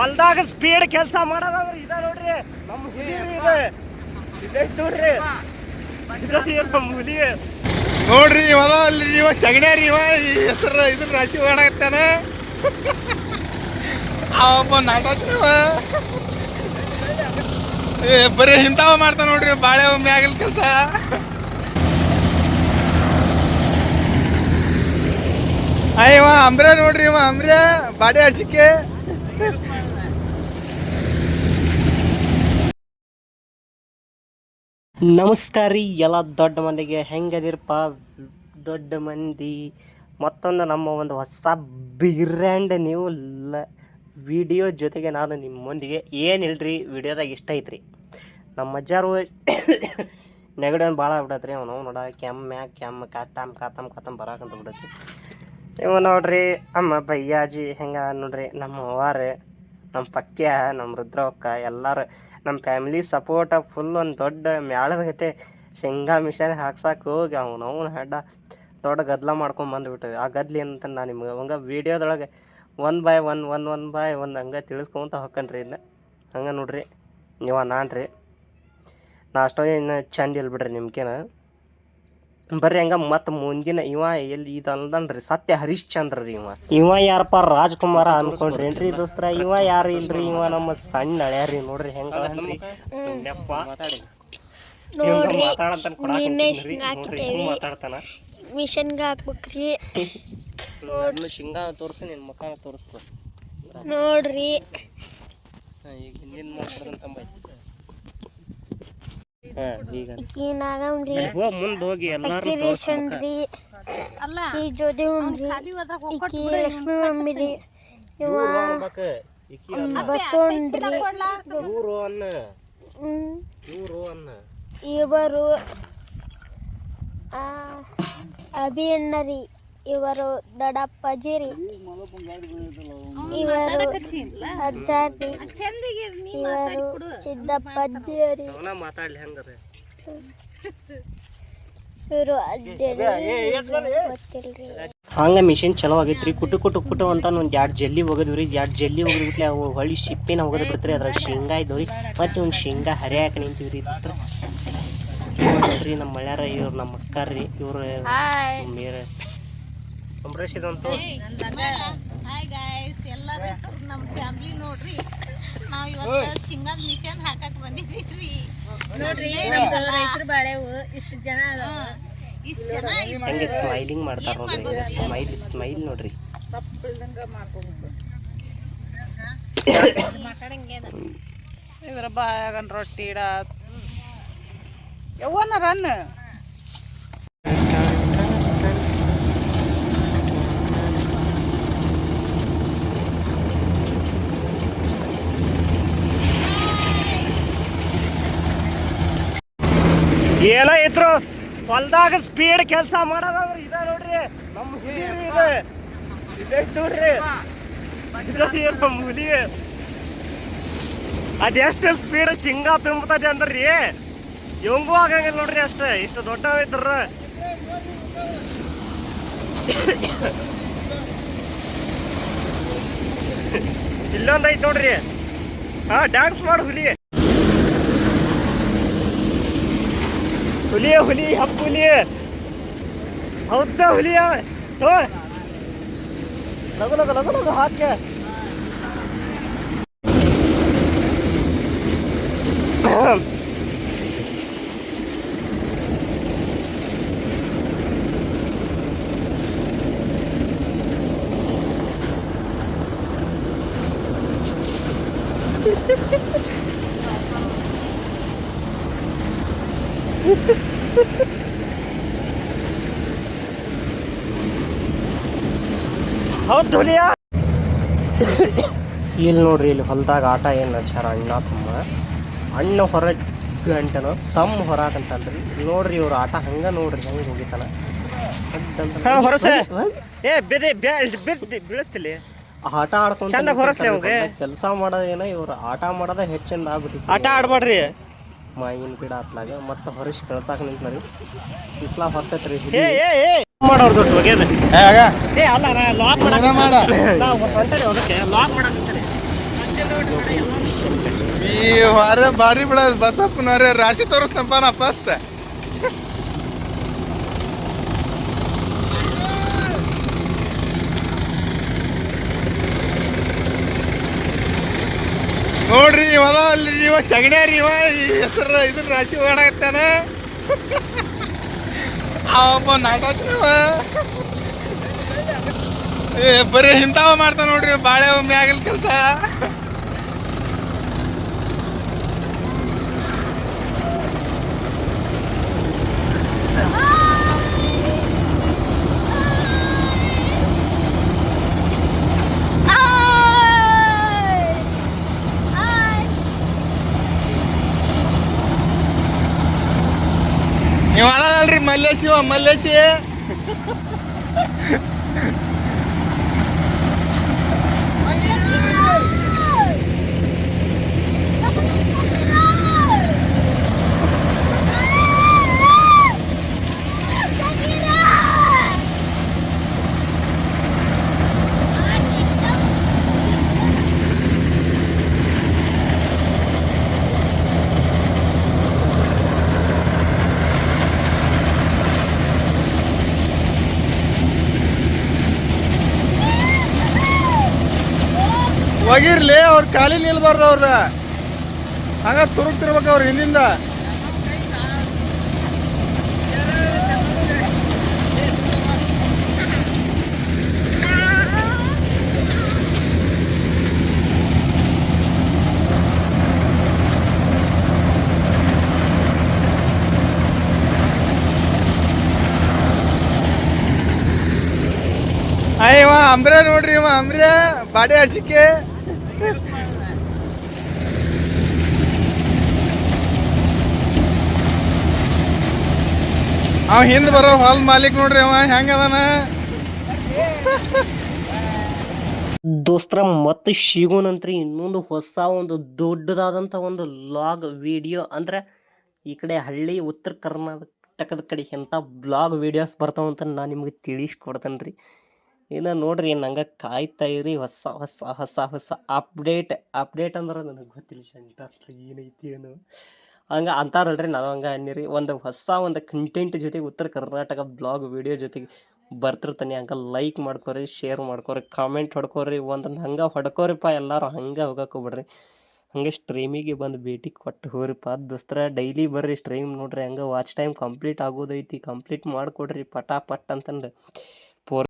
ಹೊಲ್ದಾಗ ಸ್ಪೀಡ್ ಕೆಲಸ ಮಾಡೋದಂದ್ರೆ ಇದ ನೋಡ್ರಿ ನಮ್ಮ ಹುಲಿ ಇದೆ. ಇದೈತ್ ನೋಡ್ರಿ. ನಮ್ಮ ಹುಲಿ. ನೋಡ್ರಿ ಇವಾಗ ಅಲ್ಲಿ ಇವ ಸಗಣ್ಯಾರಿ ಇವ ಈ ಹೆಸರು ಇದ್ರ ರಾಶಿ ಮಾಡಾಕತ್ತಾನ ಅವಪ್ಪ ನಾಟಕ ಏ ಬರೀ ಇಂಥವ ಮಾಡ್ತಾನ ನೋಡ್ರಿ ಬಾಳೆ ಮ್ಯಾಗಲ್ ಕೆಲಸ. ಅಯ್ಯವ ಅಂಬ್ರೆ ನೋಡ್ರಿ ಇವ ಅಂಬ್ರೆ ಬಾಡಿ ಹಡ್ಸಿಕೆ ನಮಸ್ಕಾರ ರೀ, ಎಲ್ಲ ದೊಡ್ಡ ಮಂದಿಗೆ ಹೆಂಗದಿರಪ್ಪ? ದೊಡ್ಡ ಮಂದಿ, ಮತ್ತೊಂದು ನಮ್ಮ ಒಂದು ಹೊಸ ಬಿರ್ಯಾಂಡ್ ನೀವು ಲ ವಿಡಿಯೋ ಜೊತೆಗೆ ನಾನು ನಿಮ್ಮೊಂದಿಗೆ. ಏನು ಇಲ್ರಿ, ವಿಡಿಯೋದಾಗ ಇಷ್ಟ ಐತ್ರಿ? ನಮ್ಮ ಅಜ್ಜಾರು ನೆಗಡಿ ಭಾಳ ಬಿಡತ್ರಿ ಅವನು, ನೋಡ, ಕೆಮ್ಮ ಕೆಮ್ಮ, ಕಾತಮ್ ಕಾತಮ್ ಕಾತಮ್ ಬರಾಕಂತ ಬಿಡತ್ರಿ ಇವ ನೋಡ್ರಿ, ಅಮ್ಮ ಬಯ್ಯಾಜಿ ಹೆಂಗ ನೋಡ್ರಿ, ನಮ್ಮ ಅವ್ವಾರು ನಮ್ಮ ಪಕ್ಯ ನಮ್ಮ ರುದ್ರವಕ್ಕ ಎಲ್ಲರೂ ನಮ್ಮ ಫ್ಯಾಮಿಲಿ ಸಪೋರ್ಟ ಫುಲ್ ಒಂದು ದೊಡ್ಡ ಮ್ಯಾಳದ ಗತೆ. ಶೇಂಗಾ ಮಿಷನ್ ಹಾಕ್ಸಕ್ಕೆ ಹೋಗಿ ಅವನು ಅವನು ಹೆಡ್ಡ ದೊಡ್ಡ ಗದ್ಲ ಮಾಡ್ಕೊಂಡು ಬಂದುಬಿಟ್ಟು ಆ ಗದ್ಲಿ ಅಂತ ನಾನು ನಿಮ್ಗೆ ಹಂಗೆ ವೀಡಿಯೋದೊಳಗೆ one by one one one by one ಹಂಗೆ ತಿಳಿಸ್ಕೊಂತ ಹೊಕ್ಕನ್ರಿ ಇನ್ನು ಹಂಗೆ ನೋಡ್ರಿ, ನೀವು ನಾನು ರೀ ನಾ ಅಷ್ಟೊಂದು ಚಂದ ಇಲ್ಲ ಬಿಡ್ರಿ ನಿಮ್ಗೇನ ಬರ್ರಿ ಹಂಗ ಮತ್ತೆ ಮುಂದಿನ ಇವ ಎಲ್ಲಿ ಇದಲ್ದನ್ರಿ ಸತ್ಯ ಹರಿಶ್ಚಂದ್ರ ರೀ ಇವ. ಇವ ಯಾರಪ್ಪ? ರಾಜ್ಕುಮಾರ ಅನ್ಕೊಂಡ್ರೇನ್ರಿ ದೋಸ್ತ್ರ? ಇವ ಯಾರು ಇಲ್ರಿ ಇವ ನಮ್ಮ ಸಣ್ಣ ಹಳ್ಯಾರಿ ನೋಡ್ರಿ ಹೆಂಗ ಮಾತಾಡ್ತಾನ? ಮಿಷನ್ಗೆ ಹಾಕ್ಬೇಕ್ರಿ. ನನ್ನ ಶಿಂಗ ತೋರಿಸಿ ನಿನ್ನ ಮುಖಾನ ತೋರಿಸ್ಕೊ. ನೋಡ್ರಿ. ಈಗ ಹಿಂದಿನ ಹಾ ಈಗ ಈಕಿ ನಾಗಮ್ರಿ ಹೋಗಿ ಮುಂದೆ ಹೋಗಿ ಎಲ್ಲಾರು ಮಮ್ರಿ ಈಕಿ ಲಕ್ಷ್ಮಿ ಮಮ್ಮಿರಿ ಇವ ಬಸವಣ್ರಿ ಇವರು ಅಭಿ ಅಣ್ಣರಿ ಇವರು ದೊಡ್ಡಪ್ಪಾಜಿ ರೀ ಇವರು ಅಜ್ಜಾರಿ ಇವರು ಸಿದ್ದಪ್ಪಜ್ಜಿಯರಿ ಇವರು ಅಜ್ಜರಿ ಗೊತ್ತಿಲ್ರಿ. ಹಂಗ ಮಿಷಿನ್ ಚಲೋ ಆಗೈತ್ರಿ. ಕುಟು ಕುಟು ಕುಟು ಅಂತ ಒಂದು ಎರಡು ಜಲ್ಲಿ ರೀ ಎರಡು ಜಲ್ಲಿ ಒಗದ್ಬಿಟ್ಲೆ ಅವು ಹೊಳ್ಳಿ ಸಿಪ್ಪಿನ ಒಗದ್ ಬಿಡ್ತ್ರಿ ಅದ್ರಾಗ ಶೇಂಗಾ ಇದ್ದವ್ರಿ. ಮತ್ತೆ ಒಂದು ಶೇಂಗಾ ಹರಿಯಾಕ ನಿಂತೀವ್ರಿ ರೀ ನಮ್ಮ ಮಳ್ಯಾರ ಇವ್ರು ನಮ್ಮ ಅಕ್ಕಾರ್ರಿ. ಇವ್ರ ಮೇರ. ಅಂಬರೀಷ್ ಇದಂತೂ ಹಾಯ್ ಗಾಯ್ಸ್ ಎಲ್ಲರೂ ನಮ್ಮ ಫ್ಯಾಮಿಲಿ ನೋಡ್ರಿ. ನಾವು ಇವತ್ತು ಸಿಂಗಲ್ ಮಿಷನ್ ಹಾಕಕ್ ಬಂದಿದ್ದೀವಿ ನೋಡ್ರಿ ನಮ್ದು ರೈತರು ಬಾಳೆವು ಇಷ್ಟು ಜನ ಇಷ್ಟು ಜನ ಹಂಗೆ ಸ್ಮೈಲಿಂಗ್ ಮಾಡ್ತಾರ ನೋಡ್ರಿ. ಸ್ಮೈಲ್ ಸ್ಮೈಲ್ ನೋಡ್ರಿ. ಇದ್ರ ಬಾಯಾಗನ್ ರೊಟ್ಟಿ ಇಡ ಯಾವನ ರನ್ ಏನೋ ಇದ್ರು ಹೊಲ್ದಾಗ ಸ್ಪೀಡ್ ಕೆಲಸ ಮಾಡೋದಾದ್ರೆ ಇದ ನೋಡ್ರಿ. ನಮ್ಮ ಹುಲಿ ಇದು. ಇದೈತ್ ನೋಡ್ರಿ. ನಮ್ಮ ಹುಲಿ. ಅದೆಷ್ಟು ಸ್ಪೀಡ್ ಶೇಂಗಾ ತುಂಬತದೆ ಅಂದ್ರಿ. ಇವಂಗೂ ಆಗಂಗಿಲ್ಲ ನೋಡ್ರಿ ಅಷ್ಟ. ಇಷ್ಟು ದೊಡ್ಡ ಇದ್ರ ಇಲ್ಲೊಂದ್ ಐತ್ ನೋಡ್ರಿ. ಹಾ ಡ್ಯಾನ್ಸ್ ಮಾಡು ಹುಲಿ. ಹುಲಿ ಹುಲಿ ಹಪ್ಪು ಹುಲಿ ಹೌದಾ ಹುಲಿ ಹೋ ಲಗು ಲಗು ಲಗು ಲಗು ಹಾಕೆ ಹೌದು ಹುಲಿಯ ಇಲ್ಲಿ ನೋಡ್ರಿ ಇಲ್ಲಿ ಹೊಲ್ದಾಗ ಆಟ ಏನು ನಡ್ಸ್ಯಾರ ಅಣ್ಣ ತಮ್ಮ. ಅಣ್ಣ ಹೊರ ಗಂಟನು ತಮ್ಮ ಹೊರಾಕಂತಲ್ರಿ ನೋಡ್ರಿ ಇವ್ರ ಆಟ ಹಂಗ ನೋಡ್ರಿ ಹೆಂಗೆ ಹೋಗಿತಾನ ಆಟ ಆಡ್ಕೊಂಡು ಚಂದ ಹೊರಸ್ಲಿ ಅವಂಗೆ. ಕೆಲಸ ಮಾಡೋದೇನ ಇವ್ರು. ಆಟ ಮಾಡೋದ ಹೆಚ್ಚಿಂದ ಆಗ್ಬಿಟ್ಟಿತ್ತು ಆಟ ಆಡ್ಬೇಡ್ರಿ. ಮಾಯಿನ ಗಿಡ ಹತ್ಲಾಗ ಮತ್ತೆ ಹೊರಸ್ ಕಳ್ಸಾಕ ನಿಂತ್ರಿ ಬಿಸ್ಲಾ ಹೊತ್ತೈತ್ರಿ. ಮಾಡೋರ್ ದೊಡ್ಡ ಒಗೆದ ಏ ಅಲ್ಲ ನಾ ಲಾಕ್ ಮಾಡಕ್ ಮಾಡ? ನಾವು ಹೊಂಟರಿ ಹೋಗಕ್ಕೆ ಲಾಕ್ ಮಾಡಕ್ಕೆ ನೋಡ್ರಿ ಈ ವಾರ ಬಾರಿ ಬಿಡ ಬಸಪ್ಪನವ್ರೆ ರಾಶಿ ತೋರಿಸ್ತಂಪ ನಾ ಫಸ್ಟ್ ನೋಡ್ರಿ ಇವ ಅಲ್ಲಿ ಇವ ಸಗಣ್ಯಾರಿ ಇವ ಈ ಹೆಸರು ಇದನ್ನ ರಾಶಿ ಓಡಾಕತ್ತಾನ ಅವಪ್ಪ ನಾಟಕ ಏ ಬರೀ ಇಂಥವ ಮಾಡ್ತಾವ ನೋಡ್ರಿ ಬಾಳೆ ಮ್ಯಾಗಲ್ ಕೆಲಸ. સદસ્યો મળે છે ಮಲ್ಲೇಶಿ ಹೋಗಿರ್ಲಿ ಅವ್ರ ಖಾಲಿ ನಿಲ್ಬಾರ್ದು ಅವ್ರದ ಹಂಗ ತುರುಕ್ತಿರ್ಬೇಕು ಅವ್ರ ಹಿಂದಿಂದ ಅಯ್ಯವ ಅಂಬ್ರೆ ನೋಡ್ರಿ ಇವ ಅಂಬ್ರೆ ಬಾಡಿ ಹಡ್ಸಿಕೆ ಅವ ಹಿಂದ್ ಬರೋ ಹೊಲ್ ಮಾಲೀಕ್ ನೋಡ್ರಿ ಅವ, ಹೆಂಗ ದೋಸ್ತ್ರ, ಮತ್ತೆ ಸಿಗೋಣಂತ್ರಿ ಇನ್ನೊಂದು ಹೊಸ ಒಂದು ದೊಡ್ಡದಾದಂಥ ಒಂದು ಲಾಗ್ ವಿಡಿಯೋ ಅಂದ್ರೆ ಈ ಕಡೆ ಹಳ್ಳಿ, ಉತ್ತರ ಕರ್ನಾಟಕದ ಕಡೆ ಎಂಥ ಬ್ಲಾಗ್ ವಿಡಿಯೋಸ್ ಬರ್ತಾವಂತ ನಾನು ನಿಮಗೆ ತಿಳಿಸ್ಕೊಡ್ತೇನೆ ರೀ ಇನ್ನು ನೋಡ್ರಿ ನಂಗೆ ಕಾಯ್ತಾ ಇರಿ, ಹೊಸ ಹೊಸ ಹೊಸ ಹೊಸ ಅಪ್ಡೇಟ್ ಅಪ್ಡೇಟ್ ಅಂದ್ರೆ ನನಗೆ ಗೊತ್ತಿಲ್ಲ ಶಂಕರ್ ಏನೈತಿ ಏನು ಹಂಗೆ ಅಂತಾರಲ್ರಿ ನಾನು ಹಂಗೆ ಅನ್ನಿರಿ, ಒಂದು ಹೊಸ ಒಂದು ಕಂಟೆಂಟ್ ಜೊತೆಗೆ ಉತ್ತರ ಕರ್ನಾಟಕ ಬ್ಲಾಗ್ ವಿಡಿಯೋ ಜೊತೆಗೆ ಬರ್ತಿರ್ತಾನೆ. ಹಂಗೆ ಲೈಕ್ ಮಾಡ್ಕೊರಿ ಶೇರ್ ಮಾಡ್ಕೊರಿ ಕಾಮೆಂಟ್ ಹೊಡ್ಕೊರಿ, ಒಂದು ಹಂಗೆ ಹೊಡ್ಕೋರಿಪ್ಪ ಎಲ್ಲರೂ ಹಂಗೆ ಹೋಗಕ್ಕೆ ಹಂಗೆ ಸ್ಟ್ರೀಮಿಗೆ ಬಂದು ಭೇಟಿ ಕೊಟ್ಟು ಹೋರಿಪ್ಪ ದೋಸ್ತರ ಡೈಲಿ ಬರ್ರಿ ಸ್ಟ್ರೀಮ್ ನೋಡ್ರಿ, ಹಂಗೆ ವಾಚ್ ಟೈಮ್ ಕಂಪ್ಲೀಟ್ ಆಗೋದೈತಿ ಕಂಪ್ಲೀಟ್ ಮಾಡಿಕೊಡ್ರಿ, ಪಟಾಪಟ್ ಅಂತಂದು.